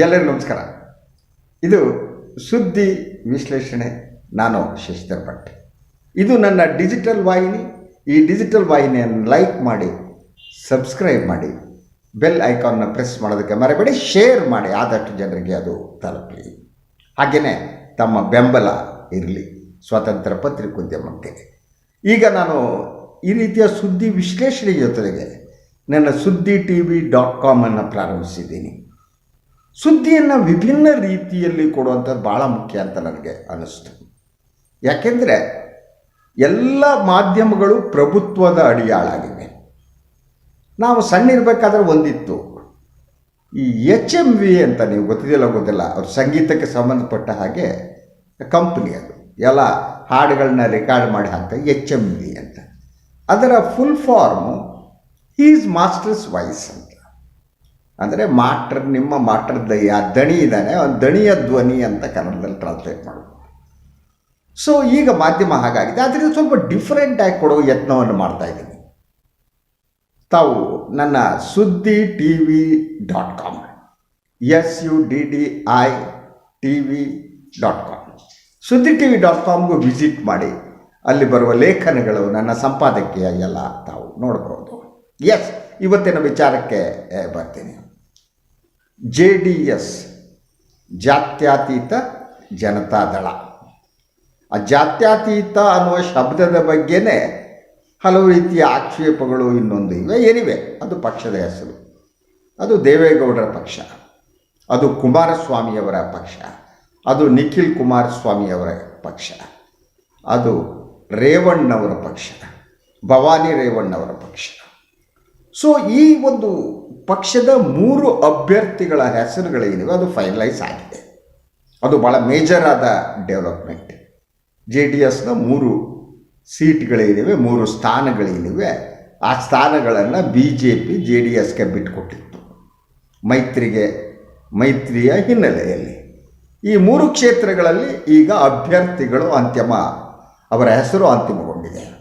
ಎಲ್ಲರಿಗೂ ನಮಸ್ಕಾರ. ಇದು ಸುದ್ದಿ ವಿಶ್ಲೇಷಣೆ. ನಾನು ಶಶಿಧರ್ ಭಟ್ ಇದು ನನ್ನ ಡಿಜಿಟಲ್ ವಾಹಿನಿ. ಈ ಡಿಜಿಟಲ್ ವಾಹಿನಿಯನ್ನು ಲೈಕ್ ಮಾಡಿ, ಸಬ್ಸ್ಕ್ರೈಬ್ ಮಾಡಿ, ಬೆಲ್ ಐಕಾನ್ನ ಪ್ರೆಸ್ ಮಾಡೋದಕ್ಕೆ ಮರೆಬೇಡಿ, ಶೇರ್ ಮಾಡಿ. ಆದಷ್ಟು ಜನರಿಗೆ ಅದು ತಲುಪಲಿ. ಹಾಗೆಯೇ ತಮ್ಮ ಬೆಂಬಲ ಇರಲಿ. ಸ್ವತಂತ್ರ ಪತ್ರಿಕೋದ್ಯಮಕ್ಕೆ. ಈಗ ನಾನು ಈ ರೀತಿಯ ಸುದ್ದಿ ವಿಶ್ಲೇಷಣೆ ಜೊತೆಗೆ ನನ್ನ ಸುದ್ದಿ ಟಿ ವಿ ಡಾಟ್ ಕಾಮನ್ನು ಪ್ರಾರಂಭಿಸಿದ್ದೀನಿ. ಸುದ್ದಿಯನ್ನು ವಿಭಿನ್ನ ರೀತಿಯಲ್ಲಿ ಕೊಡುವಂಥದ್ದು ಭಾಳ ಮುಖ್ಯ ಅಂತ ನನಗೆ ಅನ್ನಿಸ್ತು. ಯಾಕೆಂದರೆ ಎಲ್ಲ ಮಾಧ್ಯಮಗಳು ಪ್ರಭುತ್ವದ ಅಡಿಯಾಳಾಗಿವೆ. ನಾವು ಸಣ್ಣ ಇರಬೇಕಾದ್ರೆ ಒಂದಿತ್ತು. ಈ ಎಚ್ ಎಂ ವಿ ಅಂತ ನೀವು ಗೊತ್ತಿದೆಯಲ್ಲ ಗೊತ್ತಿಲ್ಲ, ಅವ್ರ ಸಂಗೀತಕ್ಕೆ ಸಂಬಂಧಪಟ್ಟ ಹಾಗೆ ಕಂಪ್ನಿ ಅದು. ಎಲ್ಲ ಹಾಡುಗಳನ್ನ ರೆಕಾರ್ಡ್ ಮಾಡಿ ಹಾಕ್ತಾರೆ ಎಚ್ ಎಂ ವಿ ಅಂತ. ಅದರ full form is master's voice ಅಂತ. ಅಂದರೆ ಮಾಟ್ರ್, ನಿಮ್ಮ ಮಾಟ್ರ್ ದಯ್ಯ ದಣಿ ಇದ್ದಾನೆ ಒಂದು ದಣಿಯ ಧ್ವನಿ ಅಂತ ಕನ್ನಡದಲ್ಲಿ ಟ್ರಾನ್ಸ್ಲೇಟ್ ಮಾಡೋದು ಸೊ ಈಗ ಮಾಧ್ಯಮ ಹಾಗಾಗಿದೆ. ಅದರಿಂದ ಸ್ವಲ್ಪ ಡಿಫ್ರೆಂಟಾಗಿ ಕೊಡೋ ಯತ್ನವನ್ನು ಮಾಡ್ತಾ ಇದ್ದೀನಿ. ತಾವು ನನ್ನ Suddi T V dot com S U D D I T V dot com Suddi T V dot ಕಾಮ್ಗೂ visit ಮಾಡಿ, ಅಲ್ಲಿ ಬರುವ ಲೇಖನಗಳು ನನ್ನ ಸಂಪಾದಕೀಯ ಎಲ್ಲ ತಾವು ನೋಡ್ಬೋದು. ಎಸ್ ಇವತ್ತಿನ ವಿಚಾರಕ್ಕೆ ಬರ್ತೀನಿ. ಜೆ ಡಿ ಎಸ್ ಜಾತ್ಯತೀತ ಜನತಾದಳ. ಆ ಜಾತ್ಯತೀತ ಅನ್ನುವ ಶಬ್ದದ ಬಗ್ಗೆನೇ ಹಲವು ರೀತಿಯ ಆಕ್ಷೇಪಗಳು ಇನ್ನೊಂದು ಇವೆ, ಏನಿವೆ? ಅದು ಪಕ್ಷದ ಹೆಸರು. ಅದು ದೇವೇಗೌಡರ ಪಕ್ಷ. ಅದು ಕುಮಾರಸ್ವಾಮಿಯವರ ಪಕ್ಷ. ಅದು ನಿಖಿಲ್ ಕುಮಾರಸ್ವಾಮಿಯವರ ಪಕ್ಷ. ಅದು ರೇವಣ್ಣವರ ಪಕ್ಷ. ಭವಾನಿ ರೇವಣ್ಣವರ ಪಕ್ಷ. ಸೊ ಈ ಒಂದು ಪಕ್ಷದ ಮೂರು ಅಭ್ಯರ್ಥಿಗಳ ಹೆಸರುಗಳೇನಿವೆ, ಅದು ಫೈನಲೈಸ್ ಆಗಿದೆ. ಅದು ಭಾಳ ಮೇಜರ್ ಆದ ಡೆವಲಪ್ಮೆಂಟ್ ಜೆ ಡಿ ಎಸ್ನ ಮೂರು ಸೀಟ್ಗಳೇನಿವೆ ಮೂರು ಸ್ಥಾನಗಳೇನಿವೆ, ಆ ಸ್ಥಾನಗಳನ್ನು B J P J D ಎಸ್ಗೆ ಬಿಟ್ಟುಕೊಟ್ಟಿತ್ತು ಮೈತ್ರಿಗೆ, ಮೈತ್ರಿಯ ಹಿನ್ನೆಲೆಯಲ್ಲಿ. ಈ ಮೂರು ಕ್ಷೇತ್ರಗಳಲ್ಲಿ ಈಗ ಅಭ್ಯರ್ಥಿಗಳು ಅಂತಿಮ, ಅವರ ಹೆಸರು ಅಂತಿಮಗೊಂಡಿದೆ.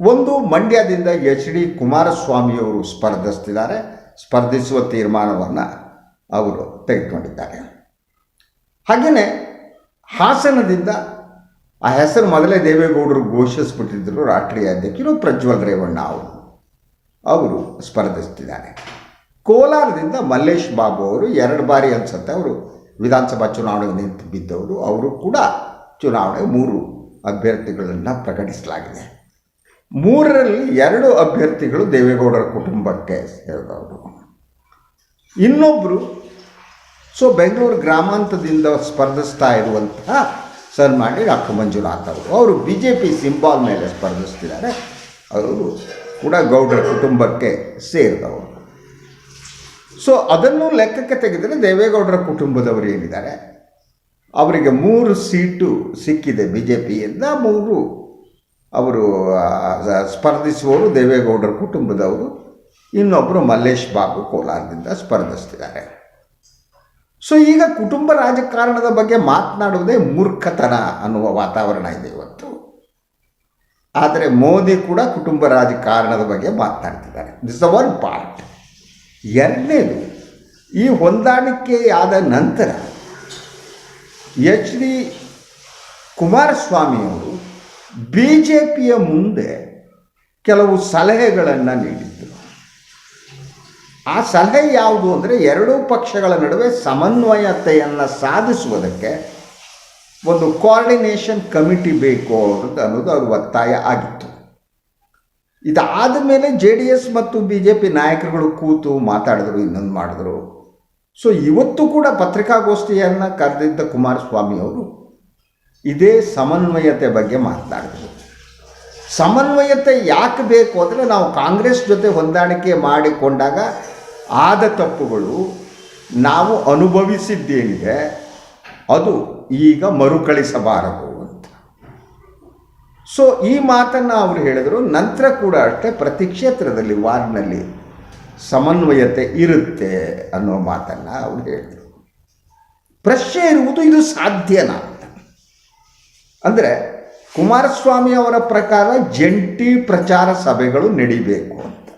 ಒಂದು ಮಂಡ್ಯದಿಂದ ಎಚ್ ಡಿ ಕುಮಾರಸ್ವಾಮಿಯವರು ಸ್ಪರ್ಧಿಸ್ತಿದ್ದಾರೆ. ಸ್ಪರ್ಧಿಸುವ ತೀರ್ಮಾನವನ್ನು ಅವರು ತೆಗೆದುಕೊಂಡಿದ್ದಾರೆ. ಹಾಗೆಯೇ ಹಾಸನದಿಂದ ಆ ಹೆಸರು ಮೊದಲೇ ದೇವೇಗೌಡರು ಘೋಷಿಸ್ಬಿಟ್ಟಿದ್ದರು ರಾಷ್ಟ್ರೀಯ ಅಧ್ಯಕ್ಷರು ಪ್ರಜ್ವಲ್ ರೇವಣ್ಣ ಅವರು. ಅವರು ಸ್ಪರ್ಧಿಸ್ತಿದ್ದಾರೆ. ಕೋಲಾರದಿಂದ ಮಲ್ಲೇಶ್ ಬಾಬು ಅವರು ಎರಡು ಬಾರಿ ಅನ್ಸುತ್ತೆ ಅವರು ವಿಧಾನಸಭಾ ಚುನಾವಣೆಗೆ ನಿಂತು ಬಿದ್ದವರು. ಅವರು ಕೂಡ ಚುನಾವಣೆ ಮೂರು ಅಭ್ಯರ್ಥಿಗಳನ್ನು ಪ್ರಕಟಿಸಲಾಗಿದೆ. ಮೂರರಲ್ಲಿ ಎರಡು ಅಭ್ಯರ್ಥಿಗಳು ದೇವೇಗೌಡರ ಕುಟುಂಬಕ್ಕೆ ಸೇರಿದವರು. ಇನ್ನೊಬ್ಬರು ಸೊ ಬೆಂಗಳೂರು ಗ್ರಾಮಾಂತರದಿಂದ ಸ್ಪರ್ಧಿಸ್ತಾ ಇರುವಂತಹ ಸರ್ ಮಾಡಿ ಡಾಕ್ಟರ್ ಮಂಜುನಾಥ್ ಅವರು. ಅವರು ಬಿ ಜೆ ಪಿ ಸಿಂಬಾಲ್ ಮೇಲೆ ಸ್ಪರ್ಧಿಸ್ತಿದ್ದಾರೆ. ಅವರು ಕೂಡ ಗೌಡರ ಕುಟುಂಬಕ್ಕೆ ಸೇರಿದವರು. ಸೊ ಅದನ್ನು ಲೆಕ್ಕಕ್ಕೆ ತೆಗೆದರೆ ದೇವೇಗೌಡರ ಕುಟುಂಬದವರು ಏನಿದ್ದಾರೆ? ಅವರಿಗೆ ಮೂರು ಸೀಟು ಸಿಕ್ಕಿದೆ ಬಿ ಜೆ ಪಿಯಿಂದ ಮೂರು ಅವರು ಸ್ಪರ್ಧಿಸುವವರು ದೇವೇಗೌಡರ ಕುಟುಂಬದವರು ಇನ್ನೊಬ್ಬರು ಮಲ್ಲೇಶ್ ಬಾಬು ಕೋಲಾರದಿಂದ ಸ್ಪರ್ಧಿಸ್ತಿದ್ದಾರೆ. ಸೊ ಈಗ ಕುಟುಂಬ ರಾಜಕಾರಣದ ಬಗ್ಗೆ ಮಾತನಾಡುವುದೇ ಮೂರ್ಖತನ ಅನ್ನುವ ವಾತಾವರಣ ಇದೆ ಇವತ್ತು. ಆದರೆ ಮೋದಿ ಕೂಡ ಕುಟುಂಬ ರಾಜಕಾರಣದ ಬಗ್ಗೆ ಮಾತನಾಡ್ತಿದ್ದಾರೆ. ದಿಸ್ ದ ಒನ್ ಪಾರ್ಟ್ ಎರಡನೇದು, ಈ ಹೊಂದಾಣಿಕೆಯಾದ ನಂತರ ಎಚ್ ಡಿ ಕುಮಾರಸ್ವಾಮಿಯವರು ಬಿ ಜೆ ಪಿಯ ಮುಂದೆ ಕೆಲವು ಸಲಹೆಗಳನ್ನು ನೀಡಿದ್ದರು ಆ ಸಲಹೆ ಯಾವುದು ಅಂದರೆ ಎರಡೂ ಪಕ್ಷಗಳ ನಡುವೆ ಸಮನ್ವಯತೆಯನ್ನು ಸಾಧಿಸುವುದಕ್ಕೆ ಒಂದು ಕೋಆರ್ಡಿನೇಷನ್ ಕಮಿಟಿ ಬೇಕು ಅನ್ನೋದು ಅನ್ನೋದು ಅವ್ರ ಒತ್ತಾಯ ಆಗಿತ್ತು. ಇದಾದ ಮೇಲೆ ಜೆ ಡಿ ಎಸ್ ಮತ್ತು ಬಿ ಜೆ ಪಿ ನಾಯಕರುಗಳು ಕೂತು ಮಾತಾಡಿದ್ರು, ಇನ್ನೊಂದು ಮಾಡಿದ್ರು. ಸೊ ಇವತ್ತು ಕೂಡ ಪತ್ರಿಕಾಗೋಷ್ಠಿಯನ್ನು ಕರೆದಿದ್ದ ಕುಮಾರಸ್ವಾಮಿ ಅವರು ಇದೇ ಸಮನ್ವಯತೆ ಬಗ್ಗೆ ಮಾತನಾಡಿದರು ಸಮನ್ವಯತೆ ಯಾಕೆ ಬೇಕು ಅಂದರೆ ನಾವು ಕಾಂಗ್ರೆಸ್ ಜೊತೆ ಹೊಂದಾಣಿಕೆ ಮಾಡಿಕೊಂಡಾಗ ಆದ ತಪ್ಪುಗಳು ನಾವು ಅನುಭವಿಸಿದ್ದೇನಿದೆ, ಅದು ಈಗ ಮರುಕಳಿಸಬಾರದು ಅಂತ. ಸೊ ಈ ಮಾತನ್ನು ಅವರು ಹೇಳಿದರು, ನಂತರ ಕೂಡ ಅಷ್ಟೇ ಪ್ರತಿ ಕ್ಷೇತ್ರದಲ್ಲಿ ವಾರ್ಡ್ನಲ್ಲಿ ಸಮನ್ವಯತೆ ಇರುತ್ತೆ ಅನ್ನೋ ಮಾತನ್ನು ಅವರು ಹೇಳಿದರು. ಪ್ರಶ್ನೆ ಇರುವುದು ಇದು ಸಾಧ್ಯನಾ? ಅಂದರೆ ಕುಮಾರಸ್ವಾಮಿ ಅವರ ಪ್ರಕಾರ ಜಂಟಿ ಪ್ರಚಾರ ಸಭೆಗಳು ನಡಿಬೇಕು ಅಂತ.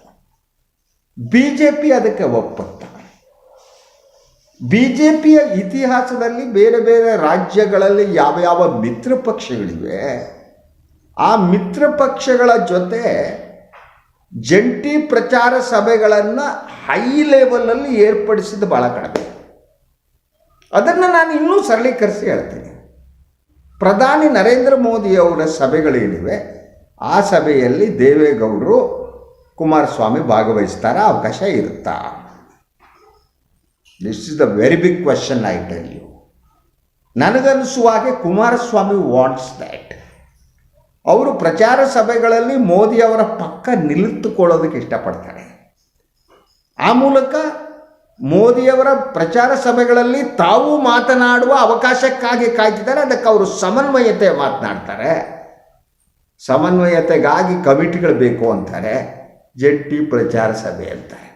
ಬಿ ಜೆ ಪಿ ಅದಕ್ಕೆ ಒಪ್ಪತ್ತ ಬಿ ಜೆ ಪಿಯ ಇತಿಹಾಸದಲ್ಲಿ ಬೇರೆ ಬೇರೆ ರಾಜ್ಯಗಳಲ್ಲಿ ಯಾವ ಯಾವ ಮಿತ್ರ ಪಕ್ಷಗಳಿವೆ, ಆ ಮಿತ್ರ ಪಕ್ಷಗಳ ಜೊತೆ ಜಂಟಿ ಪ್ರಚಾರ ಸಭೆಗಳನ್ನು ಹೈ ಲೆವೆಲಲ್ಲಿ ಏರ್ಪಡಿಸಿದ ಭಾಳ ಕಡಿಮೆ. ಅದನ್ನು ನಾನು ಇನ್ನೂ ಸರಳೀಕರಿಸಿ ಹೇಳ್ತೀನಿ. ಪ್ರಧಾನಿ ನರೇಂದ್ರ ಮೋದಿಯವರ ಸಭೆಗಳೇನಿವೆ, ಆ ಸಭೆಯಲ್ಲಿ ದೇವೇಗೌಡರು ಕುಮಾರಸ್ವಾಮಿ ಭಾಗವಹಿಸ್ತಾರ ಅವಕಾಶ ಇರುತ್ತಾ? This is the very big question I tell you ನನಗನ್ನಿಸುವ ಹಾಗೆ ಕುಮಾರಸ್ವಾಮಿ ವಾಂಟ್ಸ್ ದ್ಯಾಟ್ ಅವರು ಪ್ರಚಾರ ಸಭೆಗಳಲ್ಲಿ ಮೋದಿಯವರ ಪಕ್ಕ ನಿಲ್ಲುತ್ತುಕೊಳ್ಳೋದಕ್ಕೆ ಇಷ್ಟಪಡ್ತಾರೆ. ಆ ಮೂಲಕ ಮೋದಿಯವರ ಪ್ರಚಾರ ಸಭೆಗಳಲ್ಲಿ ತಾವು ಮಾತನಾಡುವ ಅವಕಾಶಕ್ಕಾಗಿ ಕಾಯ್ತಿದ್ದಾರೆ, ಅದಕ್ಕೆ ಅವರು ಸಮನ್ವಯತೆ ಮಾತನಾಡ್ತಾರೆ. ಸಮನ್ವಯತೆಗಾಗಿ ಕಮಿಟಿಗಳು ಬೇಕು ಅಂತಾರೆ, ಜಂಟಿ ಪ್ರಚಾರ ಸಭೆ ಅಂತಾರೆ.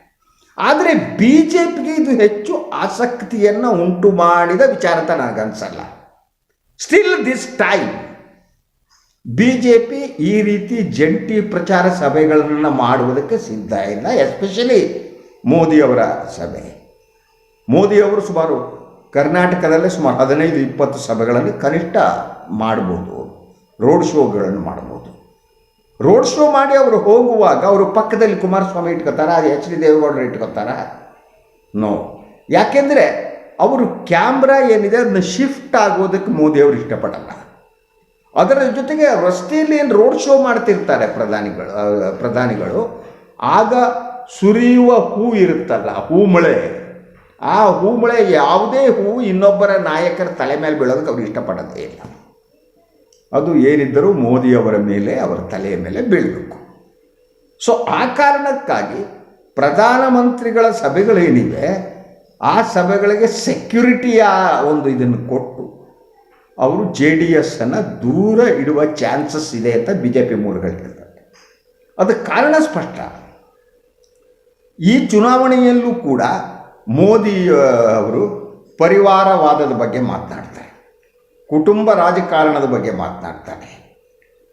ಆದರೆ ಬಿ ಜೆ ಪಿಗೆ ಇದು ಹೆಚ್ಚು ಆಸಕ್ತಿಯನ್ನು ಉಂಟು ಮಾಡಿದ ವಿಚಾರ still this time B J P ಈ ರೀತಿ ಜಂಟಿ ಪ್ರಚಾರ ಸಭೆಗಳನ್ನು ಮಾಡುವುದಕ್ಕೆ ಸಿದ್ಧ ಇಲ್ಲ ಎಸ್ಪೆಷಲಿ ಮೋದಿಯವರ ಸಭೆ. ಮೋದಿಯವರು ಸುಮಾರು ಕರ್ನಾಟಕದಲ್ಲೇ ಸುಮಾರು ಹದಿನೈದು, ಇಪ್ಪತ್ತು ಸಭೆಗಳನ್ನು ಕನಿಷ್ಠ ಮಾಡ್ಬೋದು. ರೋಡ್ ಶೋಗಳನ್ನು ಮಾಡ್ಬೋದು. ರೋಡ್ ಶೋ ಮಾಡಿ ಅವರು ಹೋಗುವಾಗ ಅವರು ಪಕ್ಕದಲ್ಲಿ ಕುಮಾರಸ್ವಾಮಿ ಇಟ್ಕೋತಾರ ಎಚ್ ಡಿ ದೇವೇಗೌಡರು ಇಟ್ಕೋತಾರ? ನೋ ಯಾಕೆಂದರೆ ಅವರು ಕ್ಯಾಮ್ರಾ ಏನಿದೆ ಅದನ್ನ ಶಿಫ್ಟ್ ಆಗೋದಕ್ಕೆ ಮೋದಿಯವರು ಇಷ್ಟಪಡಲ್ಲ. ಅದರ ಜೊತೆಗೆ ರಸ್ತೆಯಲ್ಲಿ ಏನು ರೋಡ್ ಶೋ ಮಾಡ್ತಿರ್ತಾರೆ ಪ್ರಧಾನಿಗಳು ಪ್ರಧಾನಿಗಳು, ಆಗ ಸುರಿಯುವ ಹೂ ಇರುತ್ತಲ್ಲ, ಹೂಮಳೆ. ಆ ಹೂಮಳೆ ಯಾವುದೇ ಹೂ ಇನ್ನೊಬ್ಬರ ನಾಯಕರ ತಲೆ ಮೇಲೆ ಬೀಳೋದಕ್ಕೆ ಅವ್ರು ಇಷ್ಟಪಡೋದೇ ಇಲ್ಲ. ಅದು ಏನಿದ್ದರೂ ಮೋದಿಯವರ ಮೇಲೆ, ಅವರ ತಲೆಯ ಮೇಲೆ ಬೀಳಬೇಕು. ಸೊ ಆ ಕಾರಣಕ್ಕಾಗಿ ಪ್ರಧಾನಮಂತ್ರಿಗಳ ಸಭೆಗಳೇನಿವೆ, ಆ ಸಭೆಗಳಿಗೆ ಸೆಕ್ಯುರಿಟಿಯ ಒಂದು ಇದನ್ನು ಕೊಟ್ಟು, ಅವರು ಜೆ ಡಿ ಎಸ್ಸನ್ನು ದೂರ ಇಡುವ ಚಾನ್ಸಸ್ ಇದೆ ಅಂತ ಬಿ ಜೆ ಪಿ ಮೂಲಗಳು ಹೇಳ್ತಾರೆ. ಅದಕ್ಕೆ ಕಾರಣ ಸ್ಪಷ್ಟ. ಈ ಚುನಾವಣೆಯಲ್ಲೂ ಕೂಡ ಮೋದಿ ಅವರು ಪರಿವಾರವಾದದ ಬಗ್ಗೆ ಮಾತನಾಡ್ತಾರೆ. ಕುಟುಂಬ ರಾಜಕಾರಣದ ಬಗ್ಗೆ ಮಾತನಾಡ್ತಾನೆ.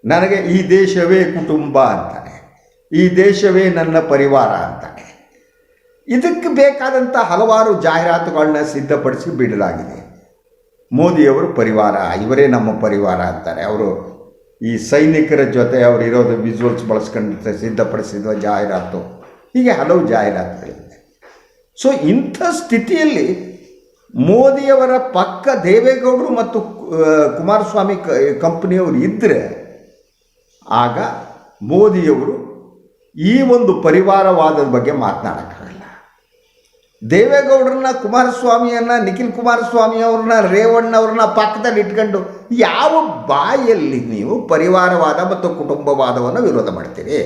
ನನಗೆ ಈ ದೇಶವೇ ಕುಟುಂಬ ಅಂತಾನೆ. ಈ ದೇಶವೇ ನನ್ನ ಪರಿವಾರ ಅಂತಾನೆ. ಇದಕ್ಕೆ ಬೇಕಾದಂಥ ಹಲವಾರು ಜಾಹೀರಾತುಗಳನ್ನ ಸಿದ್ಧಪಡಿಸಿ ಬಿಡಲಾಗಿದೆ. ಮೋದಿಯವರು ಪರಿವಾರ, ಇವರೇ ನಮ್ಮ ಪರಿವಾರ ಅಂತಾರೆ. ಅವರು ಈ ಸೈನಿಕರ ಜೊತೆ ಅವರು ಇರೋದು ವಿಜುವಲ್ಸ್ ಬಳಸ್ಕೊಂಡಿರ್ತಾರೆ ಸಿದ್ಧಪಡಿಸಿದ ಜಾಹೀರಾತು. ಹೀಗೆ ಹಲವು ಜಾಹೀರಾತುಗಳಿವೆ. ಸೊ ಇಂಥ ಸ್ಥಿತಿಯಲ್ಲಿ ಮೋದಿಯವರ ಪಕ್ಕ ದೇವೇಗೌಡರು ಮತ್ತು ಕುಮಾರಸ್ವಾಮಿ ಕಂಪನಿಯವರು ಇದ್ದರೆ ಆಗ ಮೋದಿಯವರು ಈ ಒಂದು ಪರಿವಾರವಾದದ ಬಗ್ಗೆ ಮಾತನಾಡೋಕ್ಕಾಗಲ್ಲ. ದೇವೇಗೌಡರನ್ನ, ಕುಮಾರಸ್ವಾಮಿಯನ್ನು, ನಿಖಿಲ್ ಕುಮಾರಸ್ವಾಮಿಯವ್ರನ್ನ ರೇವಣ್ಣವ್ರನ್ನ ಪಕ್ಕದಲ್ಲಿ ಇಟ್ಕೊಂಡು ಯಾವ ಬಾಯಲ್ಲಿ ನೀವು ಪರಿವಾರವಾದ ಮತ್ತು ಕುಟುಂಬವಾದವನ್ನು ವಿರೋಧ ಮಾಡ್ತೀರಿ?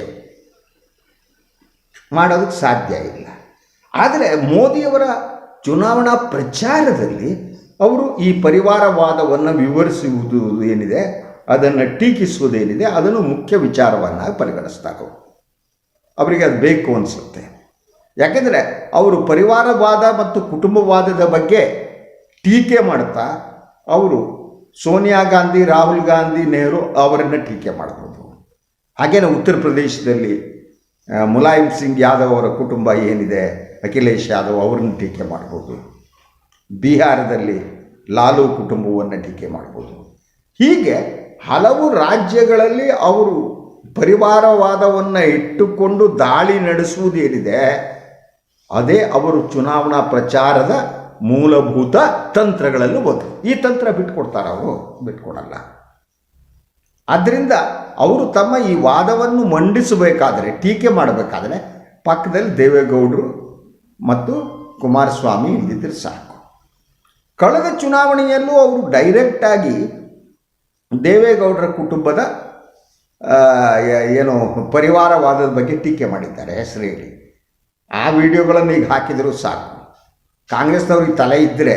ಮಾಡೋದಕ್ಕೆ ಸಾಧ್ಯ ಇಲ್ಲ. ಆದರೆ ಮೋದಿಯವರ ಚುನಾವಣಾ ಪ್ರಚಾರದಲ್ಲಿ ಅವರು ಈ ಪರಿವಾರವಾದವನ್ನು ವಿವರಿಸುವುದು ಏನಿದೆ, ಅದನ್ನು ಟೀಕಿಸುವುದೇನಿದೆ, ಅದನ್ನು ಮುಖ್ಯ ವಿಚಾರವನ್ನಾಗಿ ಪರಿಗಣಿಸ್ತಾರೆ ಅವರಿಗೆ ಅದು ಬೇಕು ಅನಿಸುತ್ತೆ. ಯಾಕೆಂದರೆ ಅವರು ಪರಿವಾರವಾದ ಮತ್ತು ಕುಟುಂಬವಾದದ ಬಗ್ಗೆ ಟೀಕೆ ಮಾಡ್ತಾ ಅವರು ಸೋನಿಯಾ ಗಾಂಧಿ, ರಾಹುಲ್ ಗಾಂಧಿ, ನೆಹರು ಅವರನ್ನು ಟೀಕೆ ಮಾಡ್ಬೋದು. ಹಾಗೆಯೇ ಉತ್ತರ ಪ್ರದೇಶದಲ್ಲಿ ಮುಲಾಯಂ ಸಿಂಗ್ ಯಾದವ್ ಅವರ ಕುಟುಂಬ ಏನಿದೆ, ಅಖಿಲೇಶ್ ಯಾದವ್ ಅವ್ರನ್ನ ಟೀಕೆ ಮಾಡ್ಬೋದು. ಬಿಹಾರದಲ್ಲಿ ಲಾಲು ಕುಟುಂಬವನ್ನು ಟೀಕೆ ಮಾಡ್ಬೋದು. ಹೀಗೆ ಹಲವು ರಾಜ್ಯಗಳಲ್ಲಿ ಅವರು ಪರಿವಾರವಾದವನ್ನು ಇಟ್ಟುಕೊಂಡು ದಾಳಿ ನಡೆಸುವುದೇನಿದೆ ಅದೇ ಅವರು ಚುನಾವಣಾ ಪ್ರಚಾರದ ಮೂಲಭೂತ ತಂತ್ರಗಳಲ್ಲಿ ಒಂದು. ಈ ತಂತ್ರ ಬಿಟ್ಕೊಡ್ತಾರೆ ಅವರು? ಬಿಟ್ಕೊಡಲ್ಲ. ಆದ್ದರಿಂದ ಅವರು ತಮ್ಮ ಈ ವಾದವನ್ನು ಮಂಡಿಸಬೇಕಾದರೆ, ಟೀಕೆ ಮಾಡಬೇಕಾದರೆ ಪಕ್ಕದಲ್ಲಿ ದೇವೇಗೌಡರು ಮತ್ತು ಕುಮಾರಸ್ವಾಮಿ ಇಲ್ಲದಿದ್ದರೆ ಸಾಕು. ಕಳೆದ ಚುನಾವಣೆಯಲ್ಲೂ ಅವರು ಡೈರೆಕ್ಟಾಗಿ ದೇವೇಗೌಡರ ಕುಟುಂಬದ ಏನು ಪರಿವಾರವಾದದ ಬಗ್ಗೆ ಟೀಕೆ ಮಾಡಿದ್ದಾರೆ ಹೆಸರು ಆ ವಿಡಿಯೋಗಳನ್ನು ಈಗ ಹಾಕಿದರೂ ಸಾಕು. ಕಾಂಗ್ರೆಸ್ನವ್ರಿಗೆ ತಲೆ ಇದ್ದರೆ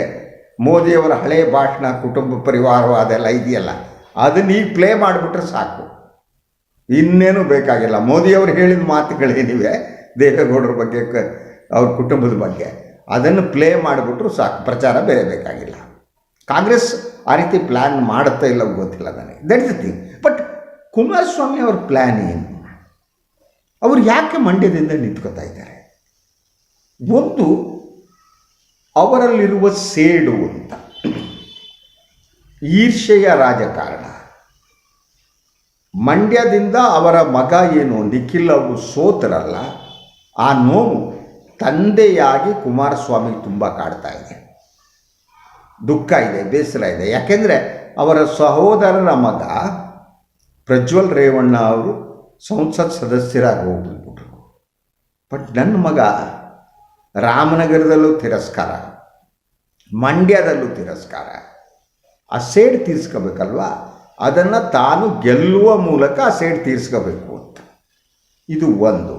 ಮೋದಿಯವರ ಹಳೆಯ ಭಾಷಣ, ಕುಟುಂಬ ಪರಿವಾರವಾದ ಎಲ್ಲ ಇದೆಯಲ್ಲ. ಅದನ್ನ ಈಗ ಪ್ಲೇ ಮಾಡಿಬಿಟ್ರೆ ಸಾಕು. ಇನ್ನೇನು ಬೇಕಾಗಿಲ್ಲ. ಮೋದಿಯವರು ಹೇಳಿದ ಮಾತುಗಳೇನಿವೆ ದೇವೇಗೌಡರ ಬಗ್ಗೆ ಅವ್ರ ಕುಟುಂಬದ ಬಗ್ಗೆ. ಅದನ್ನು ಪ್ಲೇ ಮಾಡಿಬಿಟ್ರು ಸಾಕು. ಪ್ರಚಾರ ಬೇರೆ ಬೇಕಾಗಿಲ್ಲ. ಕಾಂಗ್ರೆಸ್ ಆ ರೀತಿ ಪ್ಲ್ಯಾನ್ ಮಾಡುತ್ತಾ ಇಲ್ಲ ಗೊತ್ತಿಲ್ಲ ನನಗೆ. That is thing but Kumaraswamy ಅವ್ರ ಪ್ಲ್ಯಾನ್ ಏನು? ಅವರು ಯಾಕೆ ಮಂಡ್ಯದಿಂದ ನಿಂತ್ಕೋತಾ ಇದ್ದಾರೆ? ಒಂದು ಅವರಲ್ಲಿರುವ ಸೇಡು ಅಂತ. ಈರ್ಷೆಯ ರಾಜಕಾರಣ. ಮಂಡ್ಯದಿಂದ ಅವರ ಮಗ ಏನು ನಿಖಿಲ್ ಅವರು ಸೋತರಲ್ಲ, ಆ ನೋವು ತಂದೆಯಾಗಿ ಕುಮಾರಸ್ವಾಮಿ ತುಂಬ ಕಾಡ್ತಾ ಇದೆ. ದುಃಖ ಇದೆ, ಬೇಸರ ಇದೆ. ಯಾಕೆಂದರೆ ಅವರ ಸಹೋದರರ ಮಗ ಪ್ರಜ್ವಲ್ ರೇವಣ್ಣ ಅವರು ಸಂಸತ್ ಸದಸ್ಯರಾಗಿ ಹೋಗ್ಬಿಟ್ರು. ಬಟ್ ನನ್ನ ಮಗ ರಾಮನಗರದಲ್ಲೂ ತಿರಸ್ಕಾರ, ಮಂಡ್ಯದಲ್ಲೂ ತಿರಸ್ಕಾರ. ಆ ಸೇಡ್ ತೀರಿಸ್ಕೋಬೇಕಲ್ವಾ? ಅದನ್ನು ತಾನು ಗೆಲ್ಲುವ ಮೂಲಕ ಆ ಸೇಡ್ ತೀರಿಸ್ಕೋಬೇಕು ಅಂತ. ಇದು ಒಂದು.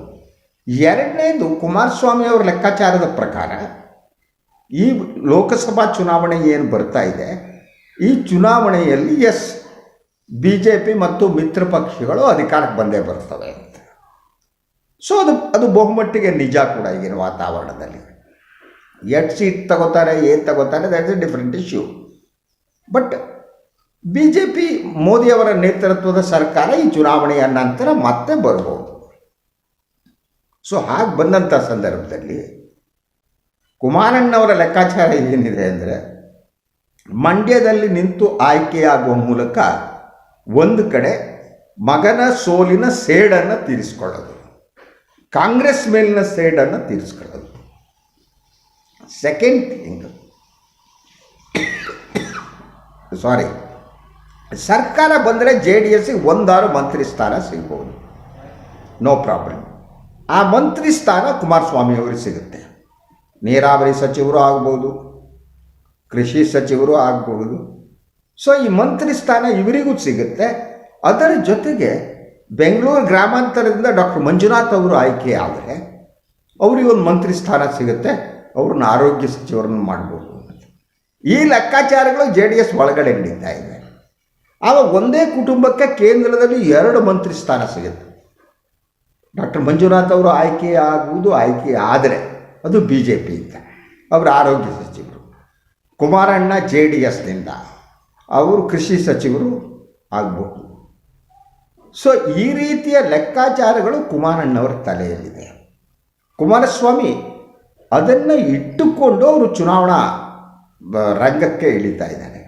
ಎರಡನೇದು ಕುಮಾರಸ್ವಾಮಿ ಅವರ ಲೆಕ್ಕಾಚಾರದ ಪ್ರಕಾರ ಈ ಲೋಕಸಭಾ ಚುನಾವಣೆ ಏನು ಬರ್ತಾ ಇದೆ, ಈ ಚುನಾವಣೆಯಲ್ಲಿ ಎಸ್ ಬಿ ಜೆ ಪಿ ಮತ್ತು ಮಿತ್ರ ಪಕ್ಷಗಳು ಅಧಿಕಾರಕ್ಕೆ ಬಂದೇ ಬರ್ತವೆ ಅಂತ. ಸೊ ಅದು ಅದು ಬಹುಮಟ್ಟಿಗೆ ನಿಜ ಕೂಡ ಈಗಿನ ವಾತಾವರಣದಲ್ಲಿ. ಎಟ್ ಸೀಟ್ ತಗೋತಾರೆ, ಏನು ತಗೋತಾರೆ that is different issue but B J P ಮೋದಿಯವರ ನೇತೃತ್ವದ ಸರ್ಕಾರ ಈ ಚುನಾವಣೆಯ ನಂತರ ಮತ್ತೆ ಬರಬಹುದು ಸೊ ಹಾಗೆ ಬಂದಂಥ ಸಂದರ್ಭದಲ್ಲಿ ಕುಮಾರಣ್ಣವರ ಲೆಕ್ಕಾಚಾರ ಏನಿದೆ ಅಂದರೆ ಮಂಡ್ಯದಲ್ಲಿ ನಿಂತು ಆಯ್ಕೆಯಾಗುವ ಮೂಲಕ ಒಂದು ಕಡೆ ಮಗನ ಸೋಲಿನ ಸೇಡನ್ನು ತೀರಿಸ್ಕೊಳ್ಳೋದು, ಕಾಂಗ್ರೆಸ್ ಮೇಲಿನ ಸೇಡನ್ನು ತೀರಿಸ್ಕೊಳ್ಳೋದು. ಸೆಕೆಂಡ್ ಥಿಂಗ್ ಸಾರಿ ಸರ್ಕಾರ ಬಂದರೆ ಜೆ ಡಿ ಎಸ್ಸಿಗೆ ಒಂದಾರು ಮಂತ್ರಿ ಸ್ಥಾನ ಸಿಗ್ಬೋದು. ನೋ ಪ್ರಾಬ್ಲಮ್ ಆ ಮಂತ್ರಿ ಸ್ಥಾನ ಕುಮಾರಸ್ವಾಮಿ ಅವರಿಗೆ ಸಿಗುತ್ತೆ. ನೀರಾವರಿ ಸಚಿವರು ಆಗ್ಬೋದು, ಕೃಷಿ ಸಚಿವರು ಆಗ್ಬೋದು. ಸೊ ಈ ಮಂತ್ರಿ ಸ್ಥಾನ ಇವರಿಗೂ ಸಿಗುತ್ತೆ. ಅದರ ಜೊತೆಗೆ ಬೆಂಗಳೂರು ಗ್ರಾಮಾಂತರದಿಂದ ಡಾಕ್ಟರ್ ಮಂಜುನಾಥ್ ಅವರು ಆಯ್ಕೆ ಆದರೆ ಅವರಿಗೊಂದು ಮಂತ್ರಿ ಸ್ಥಾನ ಸಿಗುತ್ತೆ. ಅವ್ರನ್ನ ಆರೋಗ್ಯ ಸಚಿವರನ್ನು ಮಾಡ್ಬೋದು. ಈ ಲೆಕ್ಕಾಚಾರಗಳು ಜೆ ಡಿ ಎಸ್ ಒಳಗಡೆ ನಡೀತಾ ಇವೆ ಆವಾಗ ಒಂದೇ ಕುಟುಂಬಕ್ಕೆ ಕೇಂದ್ರದಲ್ಲಿ ಎರಡು ಮಂತ್ರಿ ಸ್ಥಾನ ಸಿಗುತ್ತೆ. ಡಾಕ್ಟರ್ ಮಂಜುನಾಥ್ ಅವರು ಆಯ್ಕೆ ಆಗುವುದು ಆಯ್ಕೆ ಆದರೆ ಅದು ಬಿ ಜೆ ಪಿಯಿಂದ ಅವರು ಆರೋಗ್ಯ ಸಚಿವರು. ಕುಮಾರಣ್ಣ ಜೆ ಡಿ ಎಸ್ನಿಂದ ಅವರು ಕೃಷಿ ಸಚಿವರು ಆಗಬಹುದು ಸೊ ಈ ರೀತಿಯ ಲೆಕ್ಕಾಚಾರಗಳು ಕುಮಾರಣ್ಣವರ ತಲೆಯಲ್ಲಿದೆ. ಕುಮಾರಸ್ವಾಮಿ ಅದನ್ನು ಇಟ್ಟುಕೊಂಡು ಅವರು ಚುನಾವಣಾ ರಂಗಕ್ಕೆ ಇಳಿತಾ ಇದ್ದಾರೆ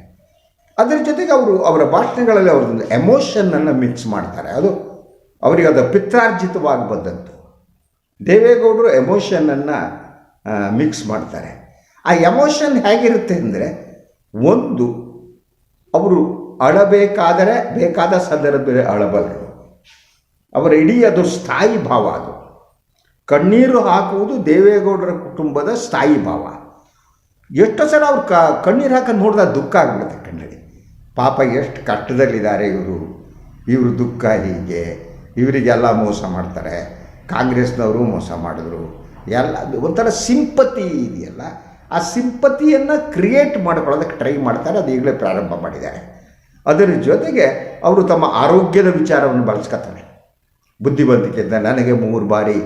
ಅದರ ಜೊತೆಗೆ ಅವರು ಅವರ ಭಾಷಣಗಳಲ್ಲಿ ಅವ್ರದ್ದು ಎಮೋಷನ್ನನ್ನು ಮಿಕ್ಸ್ ಮಾಡ್ತಾರೆ. ಅದು ಅವರಿಗೆ ಅದು ಪಿತ್ರಾರ್ಜಿತವಾಗಿ ಬಂದದ್ದು ದೇವೇಗೌಡರು ಎಮೋಷನನ್ನು ಮಿಕ್ಸ್ ಮಾಡ್ತಾರೆ. ಆ ಎಮೋಷನ್ ಹೇಗಿರುತ್ತೆ ಅಂದರೆ, ಒಂದು, ಅವರು ಅಳಬೇಕಾದರೆ ಬೇಕಾದ ಸಂದರ್ಭದಲ್ಲಿ ಅಳಬಲ್ಲರು. ಅವರ ಇಡೀ ಅದು ಸ್ಥಾಯಿ ಭಾವ ಅದು. ಕಣ್ಣೀರು ಹಾಕುವುದು ದೇವೇಗೌಡರ ಕುಟುಂಬದ ಸ್ಥಾಯಿ ಭಾವ. ಎಷ್ಟೋ ಸಲ ಅವ್ರು ಕ, ಕಣ್ಣೀರು ಹಾಕೊಂಡು ನೋಡಿದಾಗ ದುಃಖ ಆಗ್ಬಿಡುತ್ತೆ ಕಣ್ಣಲ್ಲಿ. ಪಾಪ ಎಷ್ಟು ಕಷ್ಟದಲ್ಲಿದ್ದಾರೆ ಇವರು. ಇವರು ದುಃಖ ಹೀಗೆ. ಇವರಿಗೆಲ್ಲ ಮೋಸ ಮಾಡ್ತಾರೆ. ಕಾಂಗ್ರೆಸ್ನವರು ಮೋಸ ಮಾಡಿದ್ರು. ಎಲ್ಲ, ಒಂಥರ ಸಿಂಪತಿ ಇದೆಯಲ್ಲ? ಆ ಸಿಂಪತಿಯನ್ನು ಕ್ರಿಯೇಟ್ ಮಾಡ್ಕೊಳ್ಳೋದಕ್ಕೆ ಟ್ರೈ ಮಾಡ್ತಾರೆ, ಅದು ಈಗಲೇ ಪ್ರಾರಂಭ ಮಾಡಿದ್ದಾರೆ. ಅದರ ಜೊತೆಗೆ ಅವರು ತಮ್ಮ ಆರೋಗ್ಯದ ವಿಚಾರವನ್ನು ಬಳಸ್ಕೊತಾರೆ. ಬುದ್ಧಿವಂತಿಕೆಯಿಂದ ನನಗೆ ಮೂರು ಬಾರಿ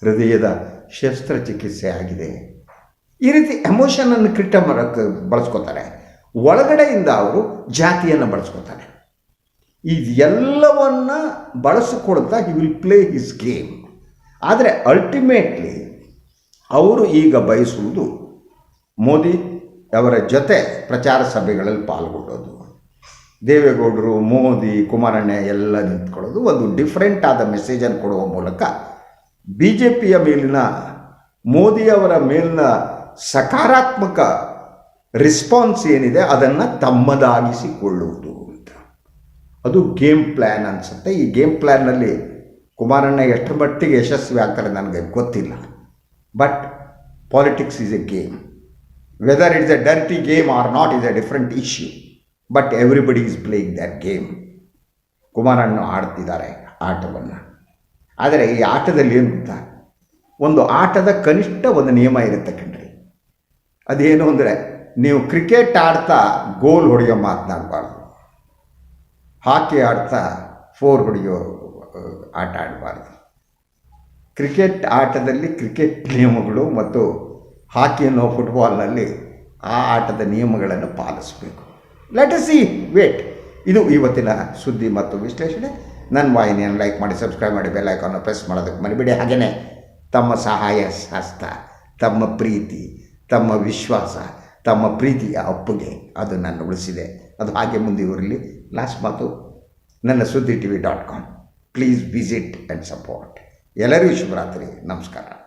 ಹೃದಯದ ಶಸ್ತ್ರಚಿಕಿತ್ಸೆ ಆಗಿದೆ. ಈ ರೀತಿ ಎಮೋಷನನ್ನು ಕ್ರಿಟ ಮಾಡೋಕ್ಕೆ ಬಳಸ್ಕೋತಾರೆ. ಒಳಗಡೆಯಿಂದ ಅವರು ಜಾತಿಯನ್ನು ಬಳಸ್ಕೋತಾರೆ. ಇದೆಲ್ಲವನ್ನ ಬಳಸಿಕೊಳ್ತಾ he will play his game ಆದರೆ ಅಲ್ಟಿಮೇಟ್ಲಿ ಅವರು ಈಗ ಬಯಸುವುದು ಮೋದಿ ಅವರ ಜೊತೆ ಪ್ರಚಾರ ಸಭೆಗಳಲ್ಲಿ ಪಾಲ್ಗೊಳ್ಳೋದು. ದೇವೇಗೌಡರು, ಮೋದಿ, ಕುಮಾರಣ್ಣ ಎಲ್ಲ ನಿಂತ್ಕೊಳ್ಳೋದು ಒಂದು ಡಿಫ್ರೆಂಟ್ ಆದ ಮೆಸೇಜನ್ನು ಕೊಡುವ ಮೂಲಕ ಬಿ ಜೆ ಪಿಯ ಮೇಲಿನ ಮೋದಿಯವರ ಮೇಲಿನ ಸಕಾರಾತ್ಮಕ ರಿಸ್ಪಾನ್ಸ್ ಏನಿದೆ ಅದನ್ನು ತಮ್ಮದಾಗಿಸಿಕೊಳ್ಳುವುದು ಅಂತ. ಅದು ಗೇಮ್ ಪ್ಲ್ಯಾನ್ ಅನಿಸುತ್ತೆ. ಈ ಗೇಮ್ ಪ್ಲ್ಯಾನ್ನಲ್ಲಿ ಕುಮಾರಣ್ಣ ಎಷ್ಟರ ಮಟ್ಟಿಗೆ ಯಶಸ್ವಿ ಆಗ್ತಾರೆ ನನಗೆ ಗೊತ್ತಿಲ್ಲ. But politics is a game whether it's a dirty game or not is a different issue but everybody is playing that game Kumaranna ಆಡ್ತಿದ್ದಾರೆ ಆಟವನ್ನು. ಆದರೆ ಈ ಆಟದಲ್ಲಿ ಏನು ಗೊತ್ತಾ? ಒಂದು ಆಟದ ಕನಿಷ್ಠ ಒಂದು ನಿಯಮ ಇರುತ್ತೆ ಕಣ್ರಿ ಅದೇನು ಅಂದರೆ ನೀವು ಕ್ರಿಕೆಟ್ ಆಡ್ತಾ ಗೋಲ್ ಹೊಡೆಯೋ ಮಾತನಾಡಬಾರ್ದು ಹಾಕಿ ಆಡ್ತಾ ಫೋರ್ ಹೊಡೆಯೋ ಆಟ ಆಡಬಾರ್ದು ಕ್ರಿಕೆಟ್ ಆಟದಲ್ಲಿ ಕ್ರಿಕೆಟ್ ನಿಯಮಗಳು ಮತ್ತು ಹಾಕಿ ಅನ್ನೋ ಫುಟ್ಬಾಲ್ನಲ್ಲಿ ಆ ಆಟದ ನಿಯಮಗಳನ್ನು ಪಾಲಿಸಬೇಕು. ಲೆಟ್ ಅಸ್ ಸಿ ವೇಟ್ ಇದು ಇವತ್ತಿನ ಸುದ್ದಿ ಮತ್ತು ವಿಶ್ಲೇಷಣೆ. ನನ್ನ ವಾಹಿನಿಯನ್ನು ಲೈಕ್ ಮಾಡಿ ಸಬ್ಸ್ಕ್ರೈಬ್ ಮಾಡಿ ಬೆಲ್ ಐಕಾನ್ ಪ್ರೆಸ್ ಮಾಡೋದಕ್ಕೆ ಮರಿಬೇಡಿ ಹಾಗೆಯೇ ತಮ್ಮ ಸಹಾಯ, ಹಸ್ತ, ತಮ್ಮ ಪ್ರೀತಿ ತಮ್ಮ ವಿಶ್ವಾಸ, ತಮ್ಮ ಪ್ರೀತಿಯ ಅಪ್ಪುಗೆ ಅದು ನನ್ನ ಉಳಿಸಿದೆ. ಅದು ಹಾಗೆ ಮುಂದುವರಲಿ. ಲಾಸ್ಟ್ ಮಾತು, ನನ್ನ Suddi T V dot com. Please visit and support ಎಲ್ಲರಿಗೂ ಶುಭರಾತ್ರಿ. ನಮಸ್ಕಾರ.